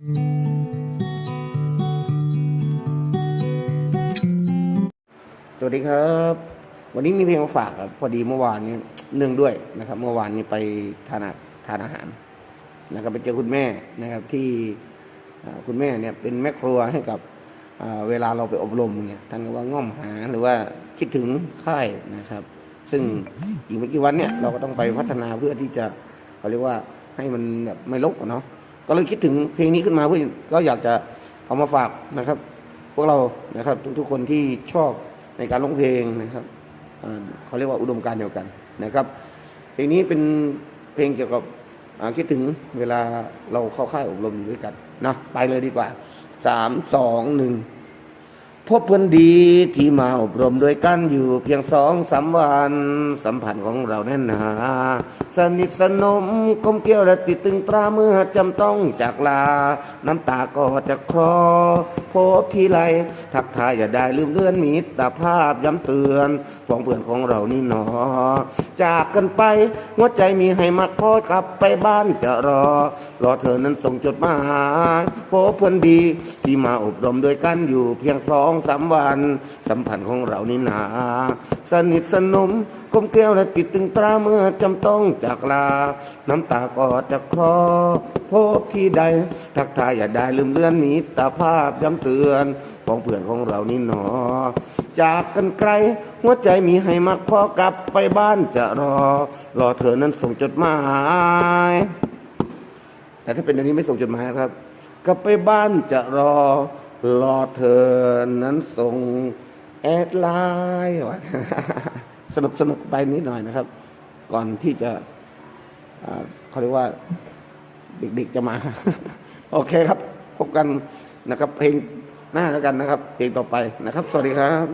สวัสดีครับ วันนี้มีเพลงมาฝากครับพอดีเมื่อวานนี้เนื่องด้วยนะครับ เมื่อวานนี้ไปทานอาทานอาหารนะครับไปเจอคุณแม่นะครับที่คุณแม่เนี่ยเป็นแม่ครัวให้กับเวลาเราไปอบรมเนี่ยท่านก็ว่าง่อมหาหรือว่าคิดถึงค่ายนะครับ ซึ่งอีกไม่กี่วันเนี่ยเราก็ต้องไปพัฒนาเพื่อที่จะเขาเรียกว่าให้มันแบบไม่ลกเนาะ ก็เลยคิดถึงเพลงนี้ขึ้นมาเพื่อก็อยากจะเอามาฝากนะครับ พวกเรานะครับ ทุกๆคนที่ชอบในการร้องเพลงนะครับเขาเรียกว่าอุดมการเดียวกันนะครับ เพลงนี้เป็นเพลงเกี่ยวกับคิดถึงเวลาเราเข้าค่ายอบรมอยู่ด้วยกันนะไปเลยดีกว่าสามสองหนึ่ง พบเพื่อนดีที่มาอบรมด้วยกันอยู่เพียงสองสามวัน สัมพันธ์ของเราแน่นหนาสนิทสนมกลมเกลียวและติดตึงตราเมื่อจำต้องจากลา น้ำตาก็จะคลอพบทีไรทักทายอย่าได้ลืมเลือนมิตรภาพย้ำเตือนของเพื่อนของเรานี่หนอ จากกันไปหัวใจมีให้มักพอกลับไปบ้านจะรอ รอเธอนั้นส่งจดหมายพบเพื่อนดีที่มาอบรมด้วยกันอยู่เพียงสองสามวัน สัมพันธ์ของเรานี่หนา สนิทสนมกลมเกลียวและติดตึงตราเมื่อจำต้องจากลา น้ำตาก็จะคลอพบที่ใด ทักทายอย่าได้ลืมเลือนมิตรภาพย้ำเตือนของเพื่อนของเรานี่หนอ จากกันไกล หัวใจมีให้มักพอกลับไปบ้านจะรอ รอเธอนั้นส่งจดหมายแต่ถ้าเป็นอันนี้ไม่ส่งจดหมายครับ กลับไปบ้านจะรอ รอเธอนั้นส่งแอดไลน์สนุกสนุกไปนิดหน่อยนะครับ ก่อนที่จะเขาเรียกว่าเด็กๆจะมา โอเคครับ พบกันนะครับ เพลงหน้าแล้วกันนะครับ เพลงต่อไปนะครับ สวัสดีครับ